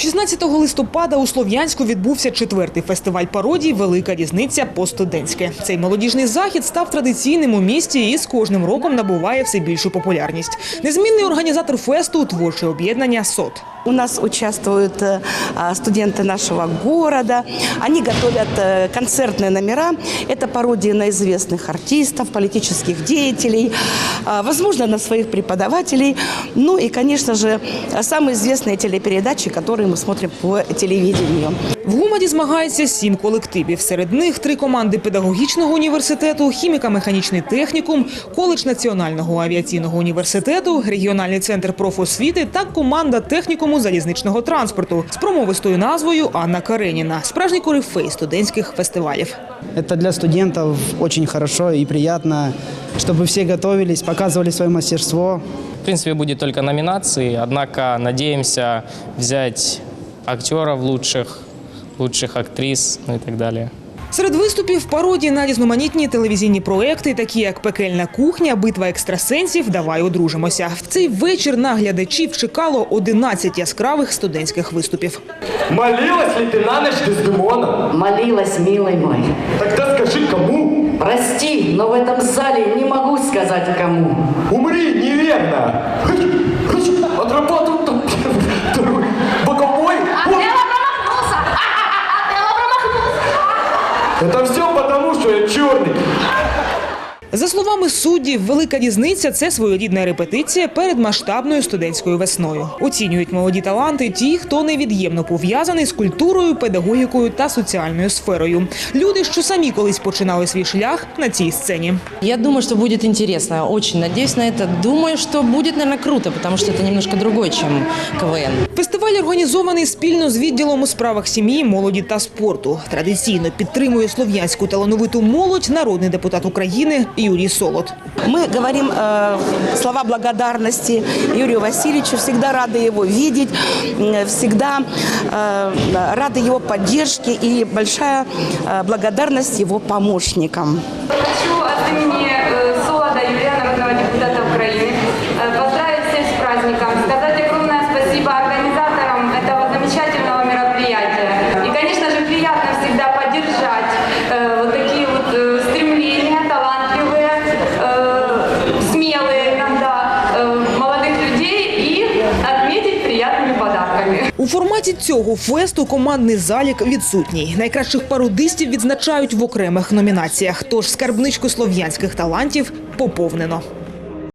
16 листопада у Слов'янську відбувся четвертий фестиваль пародій Велика різниця по-студентське. Цей молодіжний захід став традиційним у місті і з кожним роком набуває все більшу популярність. Незмінний організатор фесту творче об'єднання СОТ. У нас участвуют э, а, студенты нашего города. Они готовят э, концертные номера. Это пародии на известных артистов, политических деятелей, а, возможно, на своих преподавателей. Ну и, конечно же, самые известные телепередачи, которые мы смотрим по телевидению. В гумаді змагається сім колективів. Серед них три команди педагогічного університету, хіміко-механічний технікум, коледж Національного авіаційного університету, регіональний центр профосвіти та команда технікуму залізничного транспорту з промовистою назвою Анна Кареніна. Справжній корифей студентських фестивалів. Это для студентов очень хорошо и приятно, чтобы все готовились, показывали свое мастерство. В принципе, будет только номинации, однако надеемся взять актеров лучших, лучших актрис ну и так далее. Серед виступів пародії на різноманітні телевізійні проекти, такі як Пекельна кухня, битва екстрасенсів, Давай одружимося. В цей вечір на глядачів чекало 11 яскравих студентських виступів. Молилась ли ты на ночь Дездемона? Молилась, милый мой. Тогда скажи, кому? Прости, но в этом зале не могу сказать кому. Умри, неверно! Это все потому, что я черный. За словами суддів, велика різниця це своєрідна репетиція перед масштабною студентською весною. Оцінюють молоді таланти ті, хто невід'ємно пов'язаний з культурою, педагогікою та соціальною сферою. Люди, що самі колись починали свій шлях на цій сцені. Я думаю, что будет интересно. Очень надеюсь на это. Думаю, что будет, наверное, круто, потому что это немножко другой, чем КВН. Фестиваль організований спільно з відділом у справах сім'ї, молоді та спорту. Традиційно підтримує слов'янську талановиту молодь народний депутат України Юрій Солод. Мы говорим э, слова благодарности Юрию Васильевичу, всегда рады его видеть, м, всегда э, рады его поддержке и большая э, благодарность его помощникам. Подарками. У форматі цього фесту командний залік відсутній. Найкращих пародистів відзначають в окремих номінаціях. Тож скарбничку слов'янських талантів поповнено.